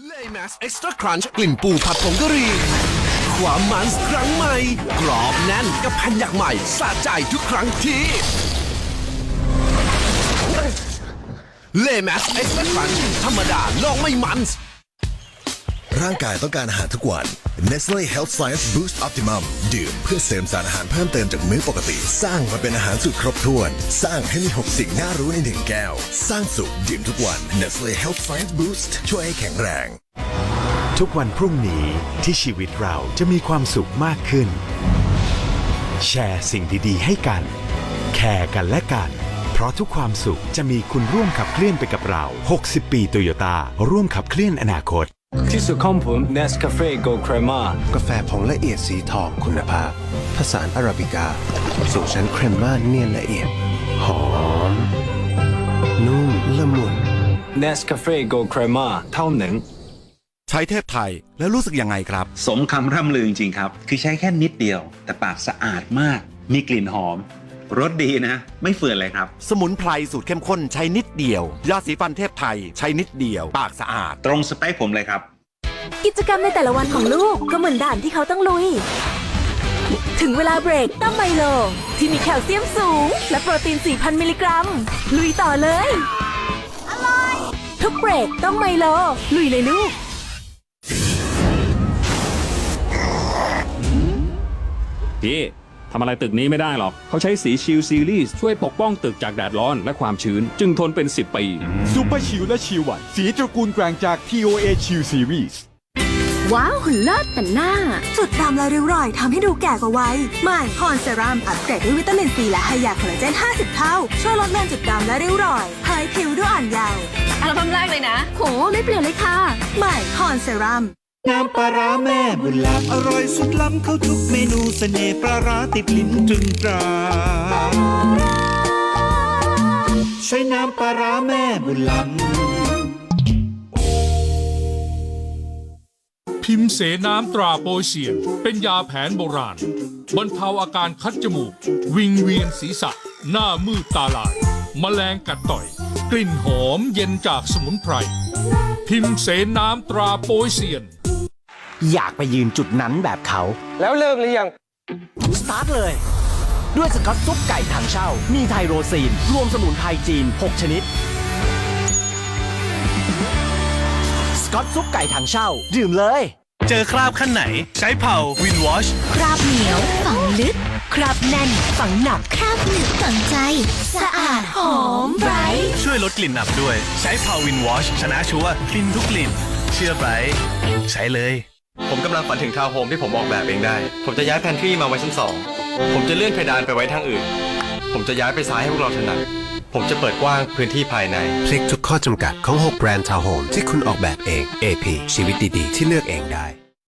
เลแมสเอ็กซ์ตร้าครันช์กลิ่นปูผัดผงกะหรี่ความมันครั้งใหม่ กรอบแน่นกับแผ่นอยากใหม่สะใจทุกครั้งที่เลแมสเอ็กซ์ตร้าครันช์ธรรมดาลองไม่มัน ร่างกายต้องการอาหารทุกวัน Nestle Health Science Boost Optimum ดื่มเพื่อเสริมสารอาหารเพิ่มเติมจากมื้อปกติ สร้างมาเป็นอาหารสูตรครบถ้วน สร้างให้มี 6 สิ่งน่ารู้ในหนึ่งแก้ว สร้างสุขดื่มทุกวัน Nestle Health Science Boost ช่วยให้แข็งแรง ทุกวันพรุ่งนี้ที่ชีวิตเราจะมีความสุขมากขึ้น แชร์สิ่งดีๆ ให้กัน แคร์กันและกัน เพราะทุกความสุขจะมีคุณร่วมขับเคลื่อนไปกับเรา 60 ปีโตโยต้าร่วมขับเคลื่อนอนาคต ที่สุดของผม Nescafe Gold Crema กาแฟผงละเอียดสีทองคุณภาพ ผสานอาราบิกาสูตรชั้นเครมม่าเนียนละเอียด หอม นุ่มละมุน Nescafe Gold Crema เท่าหนึ่งใช้เทพไทยแล้วรู้สึกยังไงครับ สมคำร่ำลือจริงๆครับ คือใช้แค่นิดเดียว แต่ปากสะอาดมาก มีกลิ่นหอม รสดีนะ ไม่เฟื่อนเลยครับ สมุนไพรสูตรเข้มข้นใช้นิดเดียว ยาสีฟันเทพไทยใช้นิดเดียว ปากสะอาด ตรงสเปคผมเลยครับ กิจกรรมในแต่ละวันของลูกก็เหมือนด่านที่เขาต้องลุย ถึงเวลาเบรกต้องไมโล ที่มีแคลเซียมสูง และโปรตีน 4,000 มิลลิกรัม ลุยต่อเลย อร่อย ทุกเบรกต้องไมโล ลุยเลยลูกพี่ ทำอะไรตึกนี้ไม่ได้หรอก เขาใช้สีชิลซีรีส์ช่วยปกป้องตึกจากแดดร้อนและความชื้น จึงทนเป็น 10 ปี ซูเปอร์ชิลและชิลวันสีตระกูลแกร่งจาก TOA ชิลซีรีส์ว้าวหุ่นเลิศแต่หน้า จุดดำและริ้วรอยทำให้ดูแก่กว่าวัยใหม่พรเซรั่มอัปเกรดด้วยวิตามินซีและไฮยาคอลลาเจน 50 เท่า ช่วยลดเลือนจุดดำและริ้วรอยเผยผิวด้วยอ่อนเยาว์อัลบั้มแรกเลยนะโหไม่เปลี่ยนเลยค่ะใหม่พรเซรั่ม น้ำปลาร้าแม่บุญล้ำอร่อยสุดล้ำเข้าทุกเมนูเสน่ห์ปลาร้าติดลิ้นตรึงตราใช้น้ำปลาร้าแม่บุญล้ำพิมพ์เสน้ำตราโปยเซียน เป็นยาแผนโบราณบรรเทาอาการคัดจมูก วิงเวียนศีรษะ หน้ามืดตาลาย แมลงกัดต่อย กลิ่นหอมเย็นจากสมุนไพร พิมพ์เสน้ำตราโปยเซียน อยากไปยืนจุดนั้นแบบเขา แล้วเริ่มหรือยัง สตาร์ทเลย ด้วยสกัดซุปไก่ถังเช่า มีไทโรซีน รวมสมุนไพรจีน 6 ชนิด สกอตซุปไก่ถังเช่า ดื่มเลย เจอคราบขั้นไหน ใช้เผาวินวอชคราบเหนียวฝังลึก คราบแน่นฝังหนัก คราบหนึบฝังใจ สะอาดหอมไบรท์ช่วยลดกลิ่นอับด้วย ใช้เผาวินวอชชนะชัวร์กลิ่นทุกกลิ่น เชื่อไบรท์ใช้เลย ผมกำลังฝันถึงทาวน์โฮมที่ผมออกแบบเองได้ ผมจะย้ายแพนทรีมาไว้ชั้นสอง ผมจะเลื่อนเพดานไปไว้ทางอื่น ผมจะย้ายไปซ้ายให้พวกเราถนัด ผมจะเปิดกว้างพื้นที่ภายใน พลิกทุกข้อจำกัดของ 6 แบรนด์ทาวน์โฮมที่คุณออกแบบเอง AP ชีวิตดีๆ ที่เลือกเองได้